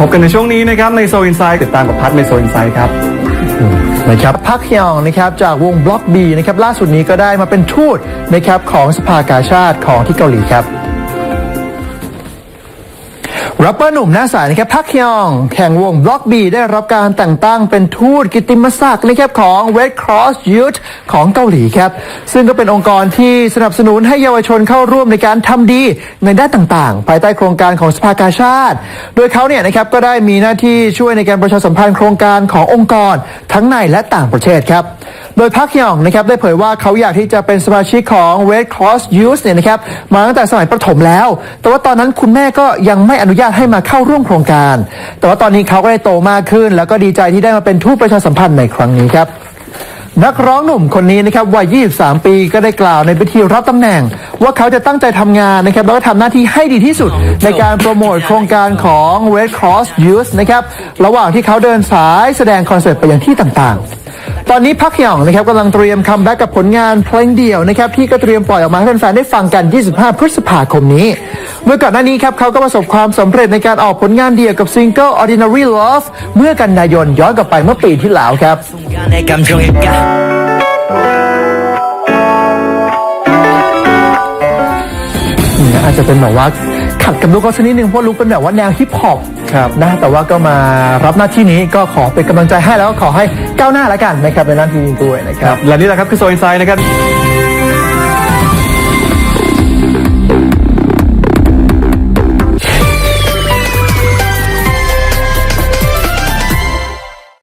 พบกันในช่วงนี้นะครับในโซอินไซด์ติดตามกับพัดในโซอินไซด์ครับนะครับพักยองนะครับจากวงบล็อกบีนะครับล่าสุดนี้ก็ได้มาเป็นทูตนะครับของสภากาชาติของที่เกาหลีครับ แรปเปอร์หนุ่มหน้าใสนะครับพักฮยอง แห่งวงบล็อกบีได้รับการแต่งตั้งเป็นทูตกิตติมศักดิ์นะครับของ Red Cross Youth ของเกาหลีครับ ซึ่งก็เป็นองค์กรที่สนับสนุนให้เยาวชนเข้าร่วมในการทำดีในด้านต่างๆ ภายใต้โครงการของสภากาชาติ โดยเขาเนี่ยนะครับก็ได้มีหน้าที่ช่วยในการประชาสัมพันธ์โครงการขององค์กรทั้งในและต่างประเทศครับ โดยพักยองนะครับได้เผยว่าเขาอยากที่จะเป็นสมาชิกของ Red Cross Youth เนี่ยนะครับมาตั้งแต่สมัยประถมแล้ว แต่ว่าตอนนั้นคุณแม่ก็ยังไม่อนุญาตให้มาเข้าร่วมโครงการ แต่ว่าตอนนี้เขาก็ได้โตมากขึ้น แล้วก็ดีใจที่ได้มาเป็นทูตประชาสัมพันธ์ในครั้งนี้ครับนักร้องหนุ่มคนนี้นะครับวัย 23 ปีก็ได้กล่าวในพิธีรับตำแหน่ง ว่าเขาจะตั้งใจทำงานนะครับแล้วก็ทำหน้าที่ให้ดีที่สุด ในการโปรโมทโครงการของ Red Cross Youth นะครับระหว่างที่เขาเดินสายแสดงคอนเสิร์ตไปยังที่ต่างๆ ตอนนี้พักหย่องนะครับกำลังเตรียมคัมแบ็กกับผลงานเพลงเดี่ยวนะครับที่ก็เตรียมปล่อยออกมาให้แฟนๆได้ฟังกัน 25 พฤษภาคมนี้ เมื่อก่อนหน้านี้ครับเขาก็ประสบความสำเร็จในการออกผลงานเดี่ยวกับซิงเกิล Ordinary Love เมื่อกันยายนย้อนกลับไปเมื่อปีที่แล้วครับอาจจะเป็นแบบว่าขัดกับลูกเขาสันิดหนึ่งเพราะลูกเป็นแบบว่าแนวฮิปฮอปครับนะแต่ว่าก็มารับหน้าที่นี้ก็ขอเป็นกำลังใจให้แล้วก็ขอให้ก้าวหน้าแล้วกันนะครับในหน้าที่นี้ด้วยนะครับ และนี่แหละครับคือโซนไซน์นะครับ